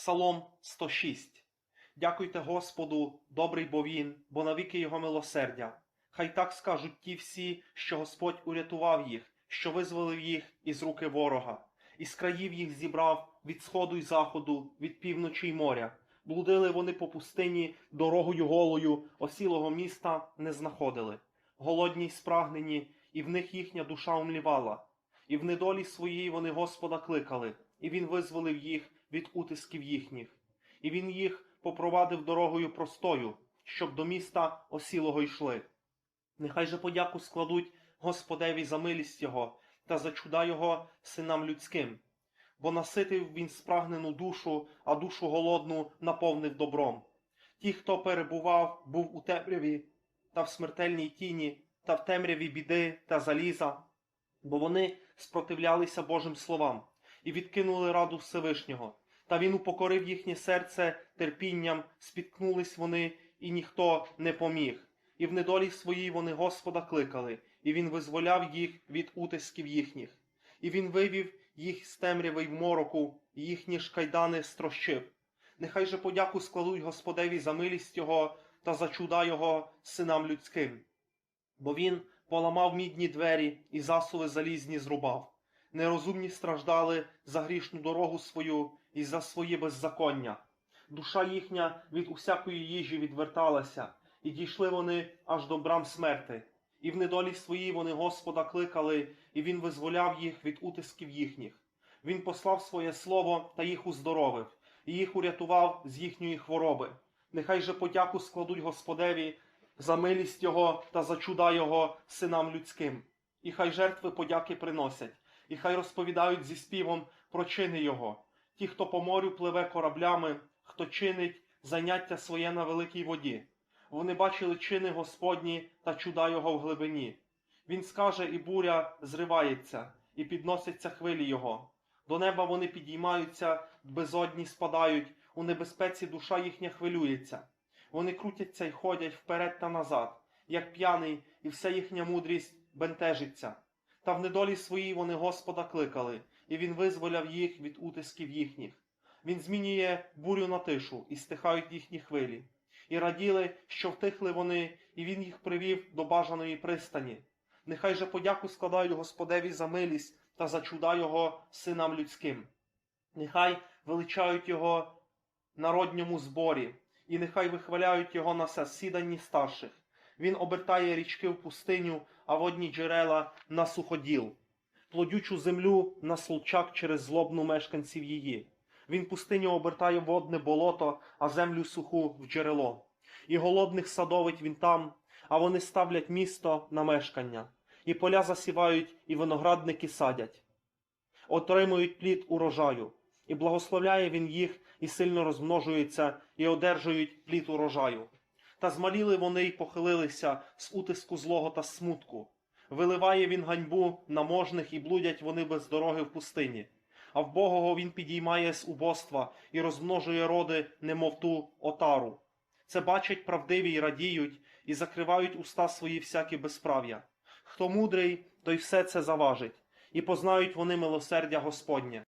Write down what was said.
Псалом 106. Дякуйте Господу, добрий бо Він, бо навіки Його милосердя. Хай так скажуть ті всі, що Господь урятував їх, що визволив їх із руки ворога, із країв їх зібрав від сходу й заходу, від півночі й моря. Блудили вони по пустині дорогою голою, осілого міста не знаходили. Голодні й спрагнені, і в них їхня душа умлівала. І в недолі своїй вони Господа кликали, і Він визволив їх від утисків їхніх. І Він їх попровадив дорогою простою, щоб до міста осілого йшли. Нехай же подяку складуть Господеві за милість Його та за чуда Його синам людським. Бо наситив він спрагнену душу, а душу голодну наповнив добром. Ті, хто перебував, був у темряві та в смертельній тіні, та в темряві біди та заліза, бо вони спротивлялися Божим словам і відкинули раду Всевишнього. Та він упокорив їхнє серце терпінням, спіткнулись вони, і ніхто не поміг. І в недолі своїй вони Господа кликали, і він визволяв їх від утисків їхніх. І він вивів їх з темряви й мороку, і їхні ж кайдани строщив. Нехай же подяку складуть Господеві за милість Його та за чуда Його синам людським. Бо він поламав мідні двері і засуви залізні зрубав. Нерозумні страждали за грішну дорогу свою і за своє беззаконня. Душа їхня від усякої їжі відверталася, і дійшли вони аж до брам смерти. І в недолі своїй вони Господа кликали, і Він визволяв їх від утисків їхніх. Він послав своє слово та їх уздоровив, і їх урятував з їхньої хвороби. Нехай же подяку складуть Господеві за милість Його та за чуда Його синам людським. І хай жертви подяки приносять, і хай розповідають зі співом про чини Його. Ті, хто по морю пливе кораблями, хто чинить заняття своє на великій воді. Вони бачили чини Господні та чуда Його в глибині. Він скаже, і буря зривається, і підносяться хвилі Його. До неба вони підіймаються, безодні спадають, у небезпеці душа їхня хвилюється. Вони крутяться й ходять вперед та назад, як п'яний, і вся їхня мудрість бентежиться. Та в недолі своїй вони Господа кликали, і Він визволяв їх від утисків їхніх. Він змінює бурю на тишу, і стихають їхні хвилі. І раділи, що втихли вони, і він їх привів до бажаної пристані. Нехай же подяку складають Господеві за милість та за чуда Його синам людським. Нехай величають Його народньому зборі, і нехай вихваляють Його на засіданні старших. Він обертає річки в пустиню, а водні джерела на суходіл, плодючу землю на солчак через злобну мешканців її. Він пустиню обертає водне болото, а землю суху в джерело. І голодних садовить він там, а вони ставлять місто на мешкання, і поля засівають, і виноградники садять, отримують плід урожаю, і благословляє він їх, і сильно розмножується, і одержують плід урожаю. Та змаліли вони й похилилися з утиску злого та смутку. Виливає він ганьбу на можних, і блудять вони без дороги в пустині. А в Богого він підіймає з убоства і розмножує роди, немов ту отару. Це бачать правдиві й радіють, і закривають уста свої всякі безправ'я. Хто мудрий, той все це заважить, і познають вони милосердя Господнє.